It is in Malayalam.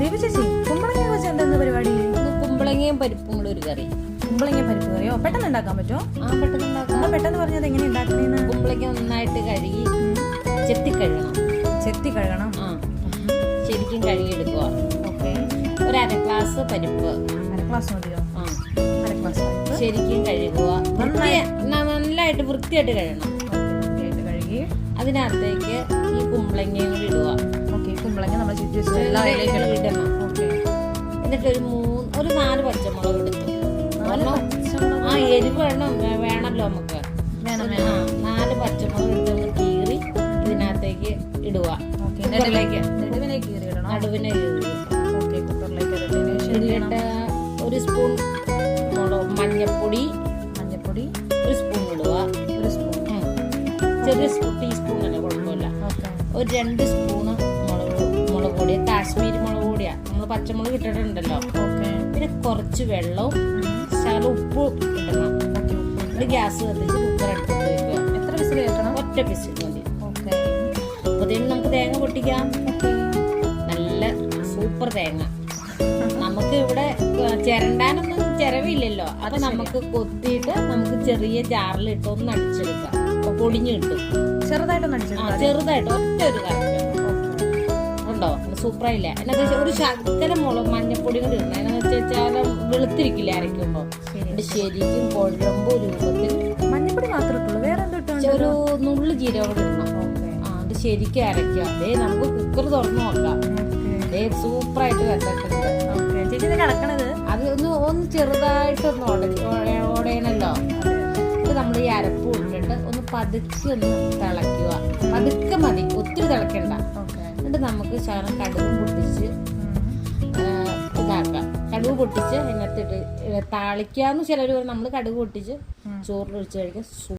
ദേവി ചേച്ചി കുമ്പളങ്ങ വെച്ച് എന്താ പരിപാടി? ഇത് കുമ്പളങ്ങയും പരിപ്പും കൂടെ ഒരു കറി കുമ്പളങ്ങ പരിപ്പ് കറിയോ? പെട്ടെന്ന് ഉണ്ടാക്കാൻ പറ്റുമോ ആ പെട്ടെന്ന് ഉണ്ടാക്കാം. പെട്ടെന്ന് പറഞ്ഞത് എങ്ങനെ ഉണ്ടാക്കണേന്ന്? കുമ്പളങ്ങ നന്നായിട്ട് കഴുകി ചെത്തി കഴുകണം. ചെത്തി കഴുകണം. ആ ശരിക്കും കഴുകിയെടുക്കുക ഓക്കെ. ഒരു അര ഗ്ലാസ് പരിപ്പ്. അര ഗ്ലാസ് മതിയോ? ആ അര ഗ്ലാസ് ശരിക്കും കഴുകുക വൃത്തി- ന- നല്ലതായിട്ട് വൃത്തിയായിട്ട് കഴുകണം. വൃത്തിയായിട്ട് കഴുകി. അതിനകത്തേക്ക് ഈ കുമ്പളങ്ങയും കൂടി ഇടുക ചുറ്റി എല്ലാം അതിലേക്ക് ഇടണം. ഇടണം എന്നിട്ട് ഒരു മൂന്ന് ഒരു നാല് പച്ചമുളക് എടുത്തു. ആ എരിവ് വേണം. വേണമല്ലോ നമുക്ക്. നാല് പച്ചമുളക് എടുത്ത് ഒന്ന് കീറി ഇതിനകത്തേക്ക് ഇടുക. നെടുവിലേക്ക് കീറി ഇടണം? നടുവിനെ കീറി ശേഷം എന്ത് എന്നിട്ട് ഒരു സ്പൂൺ മഞ്ഞപ്പൊടി. മഞ്ഞപ്പൊടി. ഒരു സ്പൂൺ ഇടുക. ഒരു സ്പൂൺ. ചെറിയ സ്പൂൺ ടീസ്പൂൺ തന്നെ കുഴപ്പമില്ല. ഒരു രണ്ട് സ്പൂണ് മുളക് പൊടി കാശ്മീരി മുളക് പൊടിയാ. നമ്മൾ പച്ചമുളക് ഇട്ടിട്ടുണ്ടല്ലോ. പിന്നെ കുറച്ച് വെള്ളവും ശകലം ഉപ്പ് ഇടണം. ഗ്യാസ് കത്തിച്ച് അടുപ്പത്ത് വെക്കുക. എത്ര വിസിൽ കേൾക്കണം ഒറ്റ പിസിൽ മതി. ഓക്കെ. അപ്പോഴത്തേനും നമുക്ക് തേങ്ങ പൊട്ടിക്കാം. നല്ല സൂപ്പർ തേങ്ങ. നമുക്ക് ഇവിടെ ചിരണ്ടാനൊന്നും ചിരവില്ലല്ലോ. അത് നമുക്ക് കൊത്തിയിട്ട് നമുക്ക് ചെറിയ ജാറിൽ ഒന്ന് അടിച്ചെടുക്കാം. പൊടിഞ്ഞു കിട്ടും. ചെറുതായിട്ടൊന്ന് അടിച്ചെടുക്കാം. ചെറുതായിട്ട് ഒറ്റ ഒരു ഉണ്ടോ സൂപ്പറായില്ല? എന്നാ വെച്ചാൽ ഒരു ശർക്കര മുളക് മഞ്ഞപ്പൊടി കൂടി ഇടണം. എന്നാന്ന് വെച്ചാൽ വെളുത്തിരിക്കില്ല അരയ്ക്കുമ്പോൾ ശരിക്കും കുഴമ്പ് രൂപത്തിൽ മഞ്ഞപ്പൊടി മാത്രമേ വേറെ ഒരു നുള്ളു ജീരകം കൂടി ഇടണം. ആ അത് ശരിക്കും അരയ്ക്കുക. അതേ നമുക്ക് കുക്കർ തുറന്ന് നോക്കാം. അതേ സൂപ്പറായിട്ട് കിടക്കണത് അത് ഒന്ന് ഒന്ന് ചെറുതായിട്ടൊന്ന് ഓടയണല്ലോ ഉടയണല്ലോ ഇത് നമ്മൾ ഈ അരപ്പ് ഇട്ടിട്ട് ഒന്ന് പതുക്കെ ഒന്ന് തിളയ്ക്കുക. പതുക്കെ മതി. ഒത്തിരി തിളക്കണ്ട. ഓക്കെ എന്നിട്ട് നമുക്ക് ശകലം കടുക് പൊട്ടിച്ച് ഇതാക്കാം. കടുക് പൊട്ടിച്ച് അതിനകത്തിട്ട് താളിക്കാന്ന് ചിലർ നമ്മൾ കടുക് പൊട്ടിച്ച് ചോറിലൊഴിച്ച് കഴിക്കാൻ